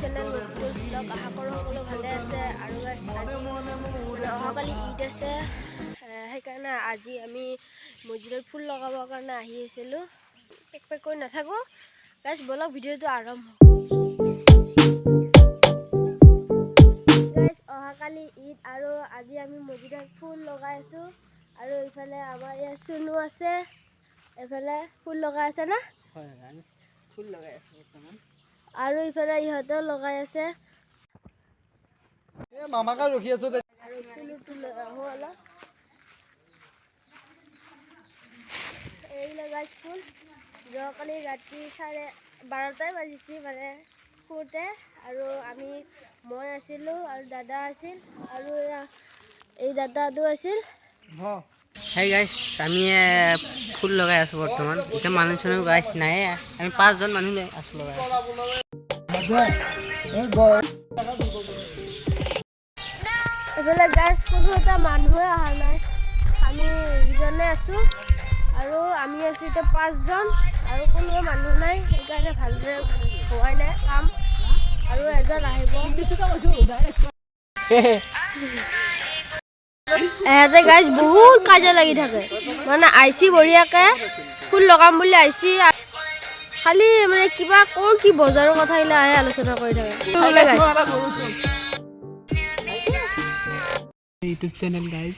Channel কৰোঁ সকলো ভালে আছে আৰু অহাকালি ঈদ আছে। সেইকাৰণে আজি আমি মছজিদত ফুল লগাবৰ কাৰণে আহি আছিলোঁ। পেক পেক কৰি নাথাকোঁ। গাইজ বলক ভিডিঅ'টো আৰম্ভ। অহাকালি ঈদ আৰু আজি আমি মছজিদত ফুল লগাই আছোঁ। আৰু ইফালে আমাৰ ইয়াত চুনু আছে। এইফালে ফুল লগাই আছে না? ফুল লগাই আছো আৰু ইফালে ইহঁতেও লগাই আছে। এ মামাকা ৰখি আছো দে। আৰু ফুলটো লৈ আহোঁ অলপ এই লগাই ফুল। যোৱাকালি ৰাতি চাৰে বাৰটাই বাজিছে মানে শুওঁতে। আৰু আমি মই আছিলোঁ আৰু দাদা আছিল। আৰু এই দাদাটো আছিল। হাই গাইছ আমি ফুল লগাই আছো বৰ্তমান। এতিয়া মানুহ চানুহ গাইছ নাই। আমি পাঁচজন মানুহ আছো লগাই। এইফালে গাছ কোনো এটা মানুহে অহা নাই। আমি ইজনে আছোঁ আৰু আমি আছোঁ এতিয়া পাঁচজন আৰু কোনো মানুহ নাই। সেইকাৰণে ভালদৰে হোৱাই নাই কাম। আৰু এজন আহিব। এহেঁতে গাছ বহুত কাজিয়া লাগি থাকে। মানে আইচি বঢ়িয়াকৈ ফুল লগাম বুলি আইচি খালি মানে কিবা ক'ৰ কি বজাৰৰ কথাবিলাক আহে আলোচনা কৰি থাকে। ইউটিউব চেনেল গাইজ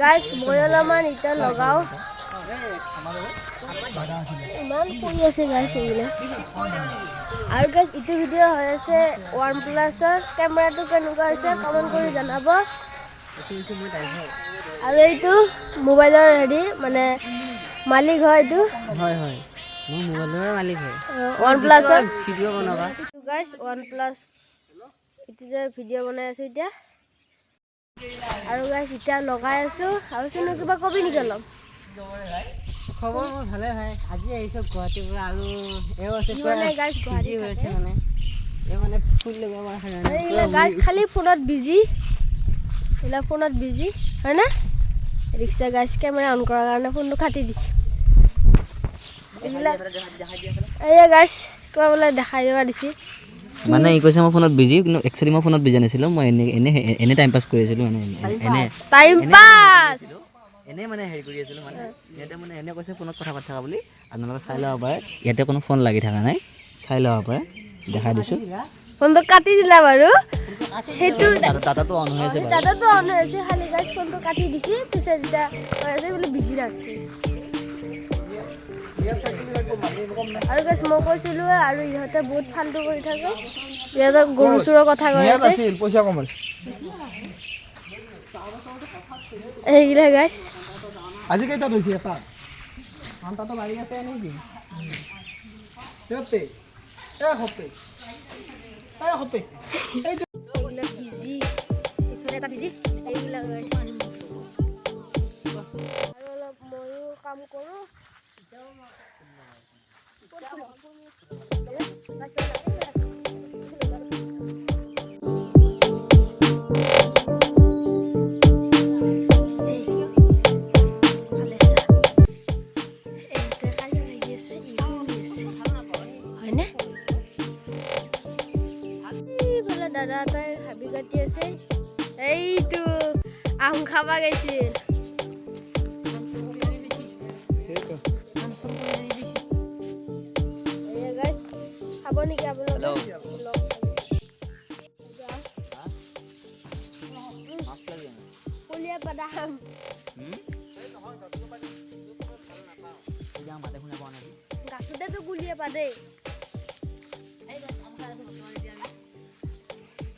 গাইছ মই অলপমান এতিয়া লগাওঁ। ইমান পৰি আছে এইবিলাক। আৰু গাইছ ইটো ভিডিঅ' হৈ আছে ওৱান প্লাছৰ কেমেৰাটো কেনেকুৱা হৈছে কমেণ্ট কৰি জনাব। আৰু এইটো মোবাইলৰ হেৰি মানে মালিক হয় এইটো। হয় হয়। মোৰ মোবাইলৰে মালিক হয়। ওৱান প্লাছৰ ভিডিঅ' বনাবা। গাইছ ওৱান প্লাছ এতিয়া ভিডিঅ' বনাই আছোঁ এতিয়া। আৰু গাইছ এতিয়া লগাই আছোঁ। আৰু চোন কিবা কবি নেকি অলপ? খবৰ মোৰ ভালে হয়। আজি আহিছোঁ গুৱাহাটীৰ পৰা আৰু এও আছে মানে গুৱাহাটী হৈ আছে মানে। এই মানে ফুল লগাব মানে গাছ খালি ফোনত বিজি এইবিলাক ফোনত বিজি হয়নে ৰিক্সা গাছ কেমেৰা অন কৰাৰ কাৰণে ফোনটো কাটি দিছে। এইবিলাক এইয়া গাছ কিবা বোলে দেখাই দিব দিছে। মানে ই কৈছে মই ফোনত বিজি কিন্তু একচুৱেলি মই ফোনত বিজি নাছিলোঁ মই এনে এনে এনে টাইম পাছ কৰি আছিলোঁ মানে এনে- এনে টাইম পাছ এনেই মানে হেৰি কৰি আছিলোঁ মানে। ইয়াতে মানে এনে কৈছে ফোনত কথা পাতি থকা বুলি। আপোনালোকে চাই ল'ব পাৰে। ইয়াতে কোনো ফোন লাগি থকা নাই। চাই ল'ব পাৰে। দেখাই দিছোঁ। ফোনটো কাটি দিলা বাৰু। সেইটো ডাটাটো অন হৈ আছে দাদাটো অন হৈ আছে। খালি গাছ ফোনটো কাটি দিছে। পিছত যেতিয়া কৈ আছে বোলে বিজি ৰাখছে আৰু গাছ মই কৈছিলোঁ আৰু ইহঁতে বহুত ফাল্টু কৰি থাকে। ইহঁতক গৰু চোৰৰ কথা কৈ আছে। পইচা কম আছে সেইগিলা গাছ আজি কেইটাত হৈছে এটা? আনটাতো বাঢ়ি আছে নেকি? এ সপে এ সপে এইফালে এটা বিজি এইবিলাক আৰু অলপ ময়ো কাম কৰোঁ দাদা এটাই হাবি কাটি আছে। এইটো আম এয়া guys, খাব নেকি কলীয়া বাদাম গাছতেতো গুলিয়ে পাদে।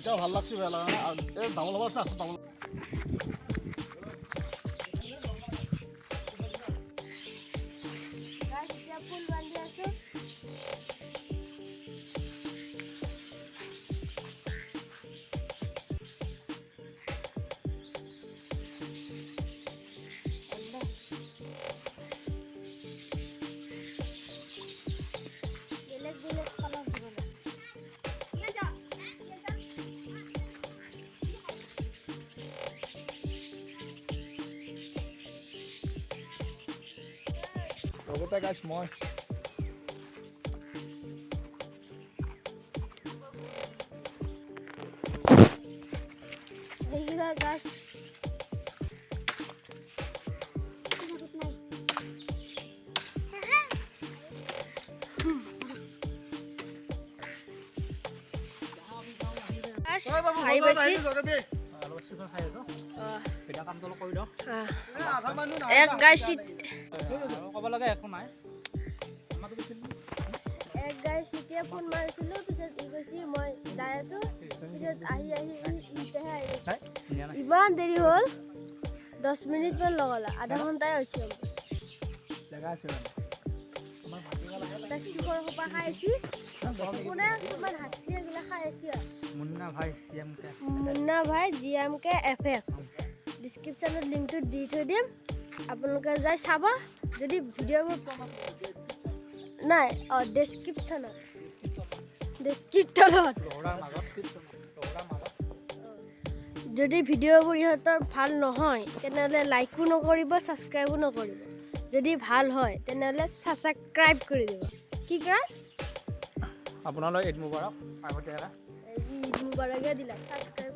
এটাও ভালো লাগছে বেয়া আর নাই আৰু আছে double Go with that guy's more. Ayun guys. Ay, basi. এক গাছ ক'ব লাগে একো নাই। এক গাড়ী চিটিয়ে ফোন মাৰিছিলোঁ পিছত ই কৈছি মই যাই আছোঁ। পিছত আহি আহি ইতেহে আহি ইমান দেৰি হ'ল দহ মিনিটমান লগালা আধা ঘণ্টাই হৈছে তাক চিখৰ সোপা খাই আছি। কোনে কিমান হাঁচি এগিলা খাই আছি মুন্না ভাই এম কে। মুন্না ভাই G M K F F. ডিছক্ৰিপশ্যনত লিংকটো দি থৈ দিম। আপোনালোকে যাই চাব যদি ভিডিঅ'বোৰ নাই অঁ ডেছক্ৰিপশ্যনত ডেছক্ৰিপশ্যনত যদি ভিডিঅ'বোৰ ইহঁতৰ ভালো নহয় তেনেহ'লে লাইকো নকৰিব ছাবস্ক্ৰাইবো নকৰিব। যদি ভালো হয় তেনেহ'লে ছাবস্ক্ৰাইব কৰি দিব। কি কৰা আপোনালৈ ঈদ মুবাৰক আগতীয়াকৈ। ঈদ মুবাৰকে দিলা ছাবস্ক্ৰাইব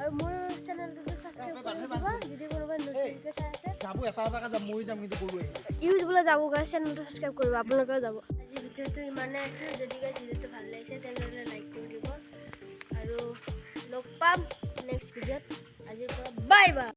আৰু মোৰ চেনেলটোতো ছাবস্ক্ৰাইব কৰি দিব যদি কোনোবাই নতুনকৈ চাই আছে। যাব এটা এটাকৈ যাম মই যাম কিন্তু কৰোঁ ইউটিউবলৈ যাব কাৰণে চেনেলটো ছাবস্ক্ৰাইব কৰিব আপোনালোকেও যাব। আজি ভিডিঅ'টো ইমানেই আছিল যদি ভিডিঅ'টো ভালো লাগিছে তেনেহ'লে লাইক কৰি দিব। আৰু লগ পাম নেক্সট ভিডিঅ'ত। আজিৰ পৰা বাই বাই